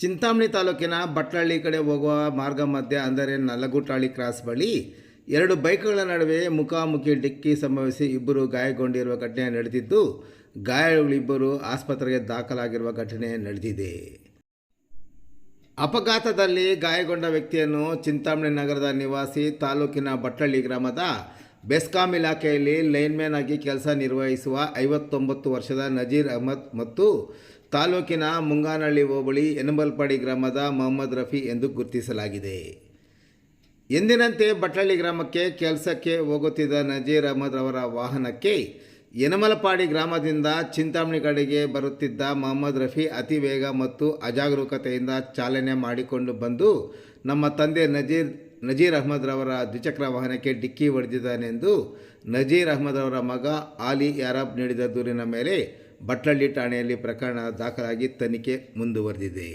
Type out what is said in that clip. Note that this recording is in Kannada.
ಚಿಂತಾಮಣಿ ತಾಲೂಕಿನ ಬಟ್ಲಹಳ್ಳಿ ಕಡೆ ಹೋಗುವ ಮಾರ್ಗ ಮಧ್ಯೆ ಅಂದರೆ ನಲಗುಟಾಳಿ ಕ್ರಾಸ್ ಬಳಿ ಎರಡು ಬೈಕ್ಗಳ ನಡುವೆ ಮುಖಾಮುಖಿ ಡಿಕ್ಕಿ ಸಂಭವಿಸಿ ಇಬ್ಬರು ಗಾಯಗೊಂಡಿರುವ ಘಟನೆ ನಡೆದಿದ್ದು ಗಾಯಗಳಿಬ್ಬರು ಆಸ್ಪತ್ರೆಗೆ ದಾಖಲಾಗಿರುವ ಘಟನೆ ನಡೆದಿದೆ. ಅಪಘಾತದಲ್ಲಿ ಗಾಯಗೊಂಡ ವ್ಯಕ್ತಿಯನ್ನು ಚಿಂತಾಮಣಿ ನಗರದ ನಿವಾಸಿ ತಾಲೂಕಿನ ಬಟ್ಟಳ್ಳಿ ಗ್ರಾಮದ ಬೆಸ್ಕಾಂ ಇಲಾಖೆಯಲ್ಲಿ ಲೈನ್ಮ್ಯಾನ್ ಆಗಿ ಕೆಲಸ ನಿರ್ವಹಿಸುವ ಐವತ್ತೊಂಬತ್ತು ವರ್ಷದ ನಜೀರ್ ಅಹಮದ್ ಮತ್ತು ತಾಲೂಕಿನ ಮುಂಗಾನಹಳ್ಳಿ ಹೋಬಳಿ ಎನಂಬಲ್ಪಾಡಿ ಗ್ರಾಮದ ಮೊಹಮ್ಮದ್ ರಫಿ ಎಂದು ಗುರುತಿಸಲಾಗಿದೆ. ಎಂದಿನಂತೆ ಬಟ್ಟಳ್ಳಿ ಗ್ರಾಮಕ್ಕೆ ಕೆಲಸಕ್ಕೆ ಹೋಗುತ್ತಿದ್ದ ನಜೀರ್ ಅಹಮದ್ ಅವರ ವಾಹನಕ್ಕೆ ಯನಮಲಪಾಡಿ ಗ್ರಾಮದಿಂದ ಚಿಂತಾಮಣಿ ಕಡೆಗೆ ಬರುತ್ತಿದ್ದ ಮೊಹಮ್ಮದ್ ರಫಿ ಅತಿ ವೇಗ ಮತ್ತು ಅಜಾಗರೂಕತೆಯಿಂದ ಚಾಲನೆ ಮಾಡಿಕೊಂಡು ಬಂದು ನಮ್ಮ ತಂದೆ ನಜೀರ್ ನಜೀರ್ ಅಹ್ಮದ್ ರವರ ದ್ವಿಚಕ್ರ ವಾಹನಕ್ಕೆ ಡಿಕ್ಕಿ ಹೊಡೆದಿದ್ದಾನೆಂದು ನಜೀರ್ ಅಹ್ಮದ್ ಅವರ ಮಗ ಆಲಿ ಯಾರಾಬ್ ನೀಡಿದ ದೂರಿನ ಮೇಲೆ ಬಟ್ಲಳ್ಳಿ ಠಾಣೆಯಲ್ಲಿ ಪ್ರಕರಣ ದಾಖಲಾಗಿ ತನಿಖೆ ಮುಂದುವರೆದಿದೆ.